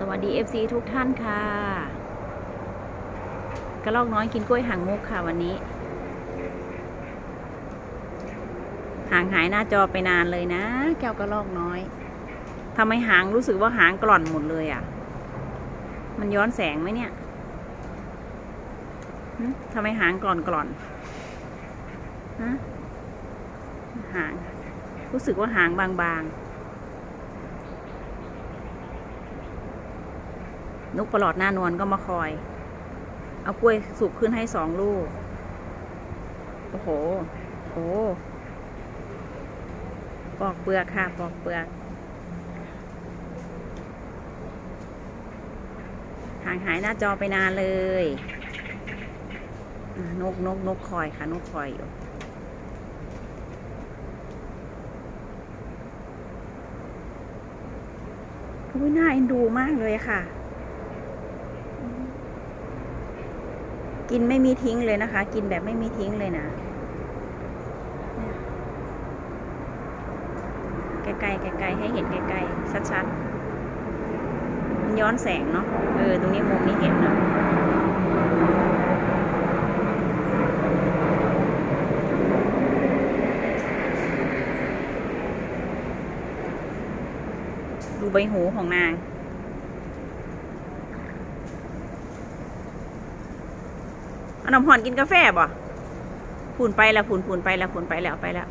สวัสดี FC ทุกท่านค่ะ กระลอกน้อยกินกล้วยหางมุกค่ะวันนี้ ห่างหายหน้าจอไปนานเลยนะ แก้วกระลอกน้อยทำไมหางรู้สึกว่าหางกร่อนหมดเลยอะ่ะ มันย้อนแสงไหมเนี่ยทำไมหางกร่อนกร่อนฮะหาง รู้สึกว่าหางบางๆ นกประหลอดหน้านวลก็มาคอย เอากล้วยสุกขึ้นให้สองลูก โอ้โห โอ้ปอกเปลือกค่ะ ปอกเปลือกห่างหายหน้าจอไปนานเลย นกนกนกคอยค่ะ นกคอยอยู่อุ้ยน่าเอ็นดูมากเลยค่ะ กินไม่มีทิ้งเลยนะคะ กินแบบไม่มีทิ้งเลยนะเนี่ยใกล้ๆใกล้ๆให้เห็นใกล้ๆชัดๆมันย้อนแสงเนาะเออตรงนี้มุมนี้เห็นเนาะดูใบหูของนาง เอาน้ำหอนกินกาแฟบ่ผุนไปแล้วผุนผุนไปแล้วผุนไปแล้วไปแล้ว